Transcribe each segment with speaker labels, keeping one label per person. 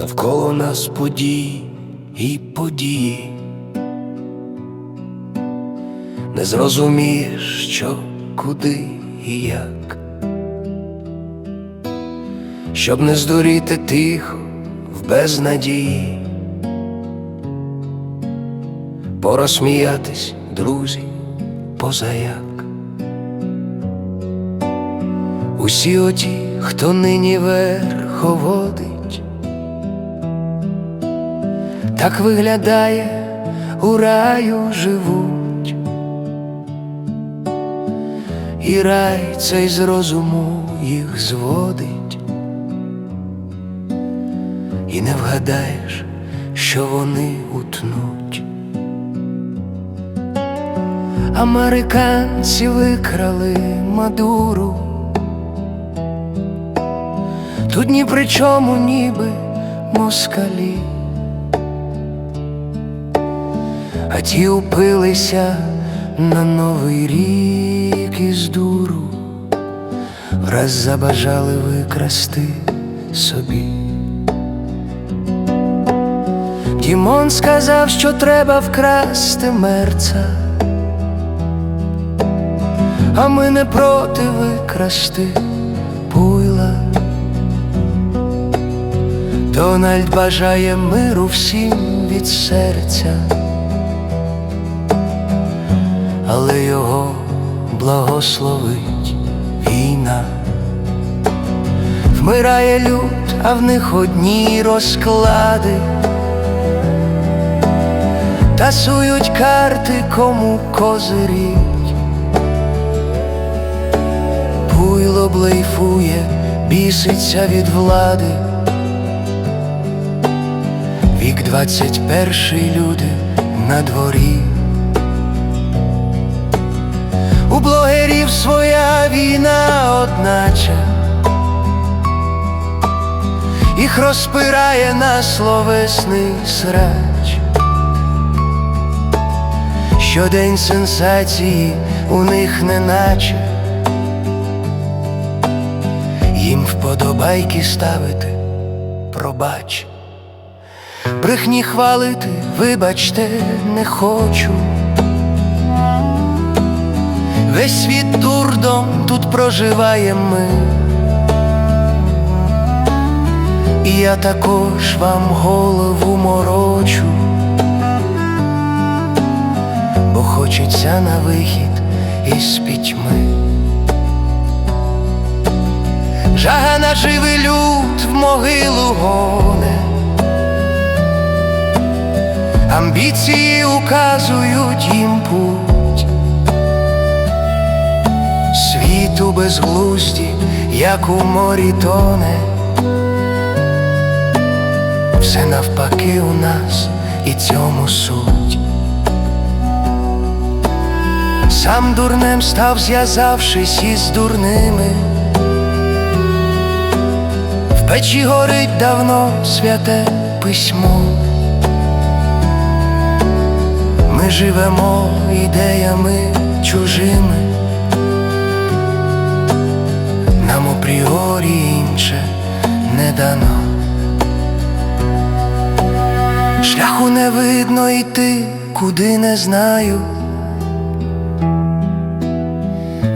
Speaker 1: навколо нас події і події. Не зрозумієш, що, куди і як, щоб не здуріти тихо в безнадії, порозсміятись, друзі, позаяк. Усі оті, хто нині верховодить, так виглядає, у раю живуть, і рай цей з розуму їх зводить, і не вгадаєш, що вони утнуть. Американці викрали Мадуру. Тут ні при чому ніби москалі, а ті упилися на новий рік із дуру, враз забажали викрасти собі. Дімон сказав, що треба вкрасти мерца, а ми не проти викрасти пуйла. Дональд бажає миру всім від серця, але його благословить війна, вмирає люд, а в них одні розклади, тасують карти, кому козиріть, пуйло блейфує, біситься від влади. Вік двадцять перший люди на дворі. Війна, одначе їх розпирає на словесний срач. Щодень сенсації у них неначе їм вподобайки ставити, пробач. Брехні хвалити, вибачте, не хочу. Весь світ дурдом тут проживає ми. І я також вам голову морочу, бо хочеться на вихід із пітьми. Жага на живий люд в могилу гоне. Амбіції указують їм путь безглузді, як у морі тоне, все навпаки у нас і цьому суть. Сам дурнем став, зв'язавшись із дурними, в печі горить давно святе письмо. Ми живемо ідеями чужими, дано. Шляху не видно йти, куди не знаю.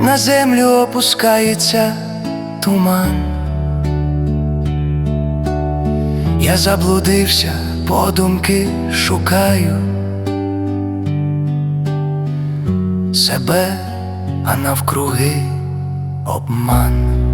Speaker 1: На землю опускається туман. Я заблудився, подумки шукаю. себе, а навкруги обман.